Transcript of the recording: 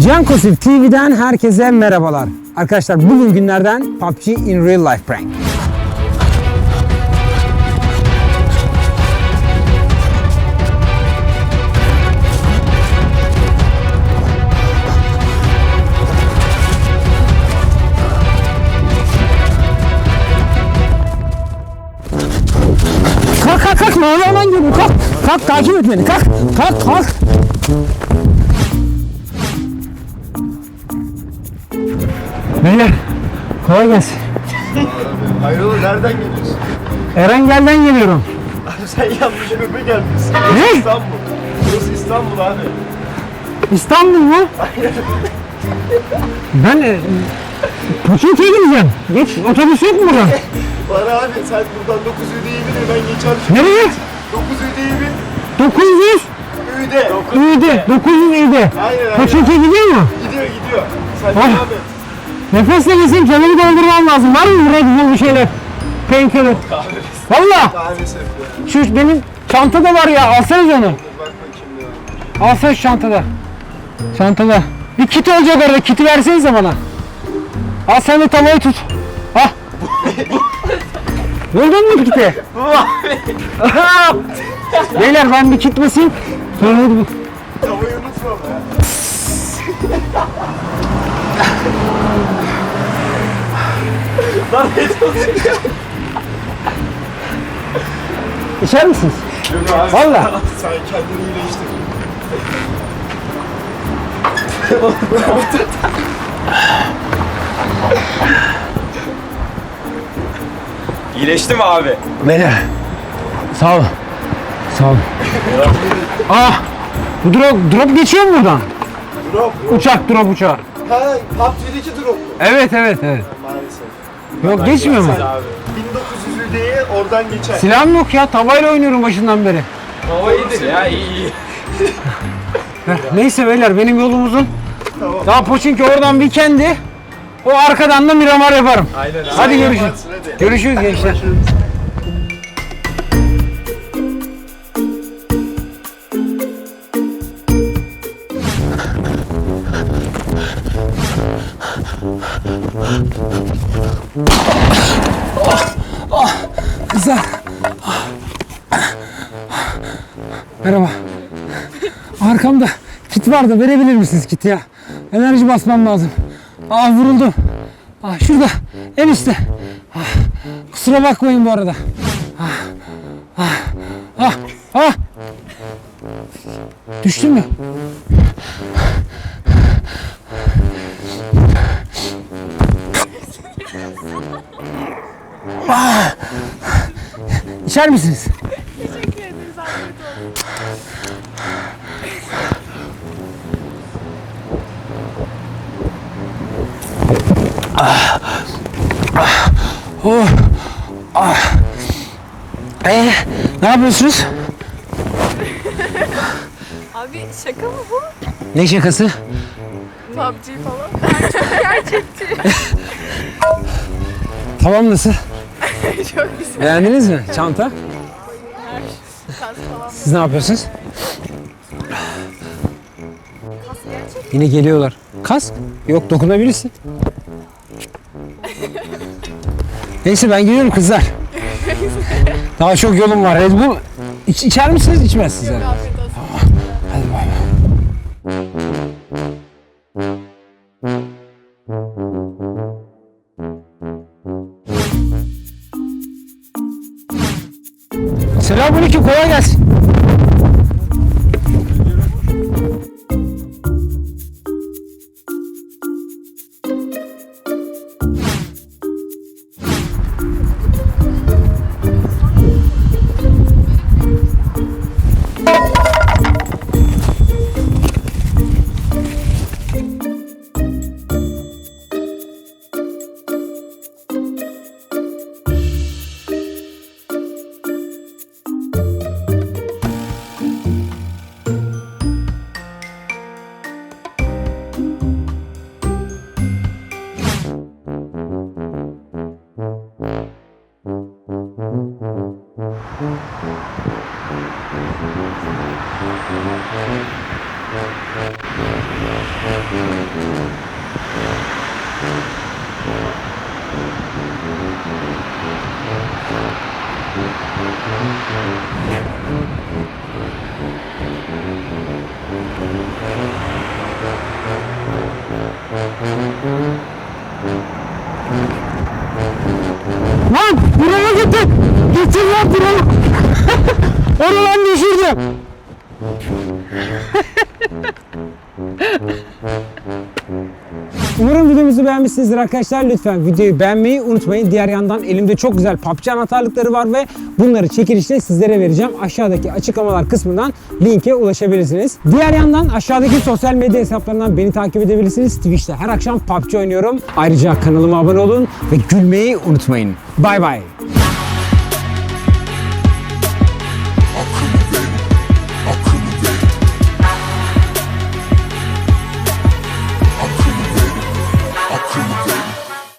Cihan Kosif TV'den herkese merhabalar. Arkadaşlar bugün günlerden PUBG in Real Life Prank. Kalk kalk kalk mavi alan geliyor kalk. Kalk takip et beni kalk. Kalk kalk. Beyler kolay gelsin. Hayrola nereden geliyorsun? Erengel'den geliyorum. Abi sen yanlış eve gelmişsin. Ne? İstanbul. Burası İstanbul abi. İstanbul mu? ben e, Koçinki'ye gideceğim. Geç otobüs yok mu burada? Bana abi sen buradan 9 üdeyi bin ben geçer. Nereye? 9 üdeyi bin 900 üde. İyiydi. 900 iyiydi. Aynen aynen. Koçinki gidiyor mu? Gidiyor gidiyor. Sen Ah. devam. Nefes nefesim kendimi doldurmam lazım. Var mı Red Bull bir şeyler? Painkiller. Valla. Şu benim çantada var ya. Alsanız onu. Alsana şu çantada. Çantada. Bir kit olacak orada. Kiti versenize bana. Al sen de tavayı tut. Ah. Buldun mu kiti? Beyler ben bir kit basayım. Sonra bir- Tavayı unutma be. Lan ne diyorsun? İçer misiniz? Yok abi. Valla. Sen kendini iyileştir. İyileşti mi abi? Beyler. Sağ ol. Sağ ol. ah. Bu drop, drop geçiyor mu buradan? Drop. Uçak drop uçağı. Ha PUBG'deki drop mu? Evet evet evet. Yok geçmiyor mu? Abi. 1900 üdeyi oradan geçer. Silahım yok ya. Tavayla oynuyorum başından beri. Hava iyidir ya iyi iyi. Heh, Neyse beyler benim yolum uzun. Tamam. Daha Poçinki oradan bir kendi. O arkadan da Miramar yaparım. Aynen abi. Hadi görüşürüz. Hadi. Görüşürüz gençler. Görüşürüz. Kızlar. Merhaba. Arkamda kit vardı. Verebilir misiniz kiti ya? Enerji basmam lazım. Ah vuruldum. Ah şurada. En üstte. Ah, kusura bakmayın bu arada. Ah, ah, ah, ah. Düştün mü? İçer misiniz? Oh. Ah. Ee, ne yapıyorsunuz? Abi şaka mı bu? Ne şakası? PUBG falan. Ben çok gerçekçi. Tamam nasıl? Çok güzel. Beğendiniz mi? Çanta? Kas falan. Siz ne yapıyorsunuz? Kas gerçek. Yine geliyorlar. Kask? Yok dokunabilirsin. Neyse ben gidiyorum kızlar. Daha çok yolum var. Red Bull İç, içer misiniz? İçmezsiniz herhalde. Afiyet Selamünaleyküm kolay Lan! Buraya getir! Getir lan buraya! Onu lan düşürdüm. Umarım videomuzu beğenmişsinizdir arkadaşlar. Lütfen videoyu beğenmeyi unutmayın. Diğer yandan elimde çok güzel PUBG anahtarlıkları var ve bunları çekilişte sizlere vereceğim. Aşağıdaki açıklamalar kısmından linke ulaşabilirsiniz. Diğer yandan aşağıdaki sosyal medya hesaplarından beni takip edebilirsiniz. Twitch'te her akşam PUBG oynuyorum. Ayrıca kanalıma abone olun ve gülmeyi unutmayın. Bay bay.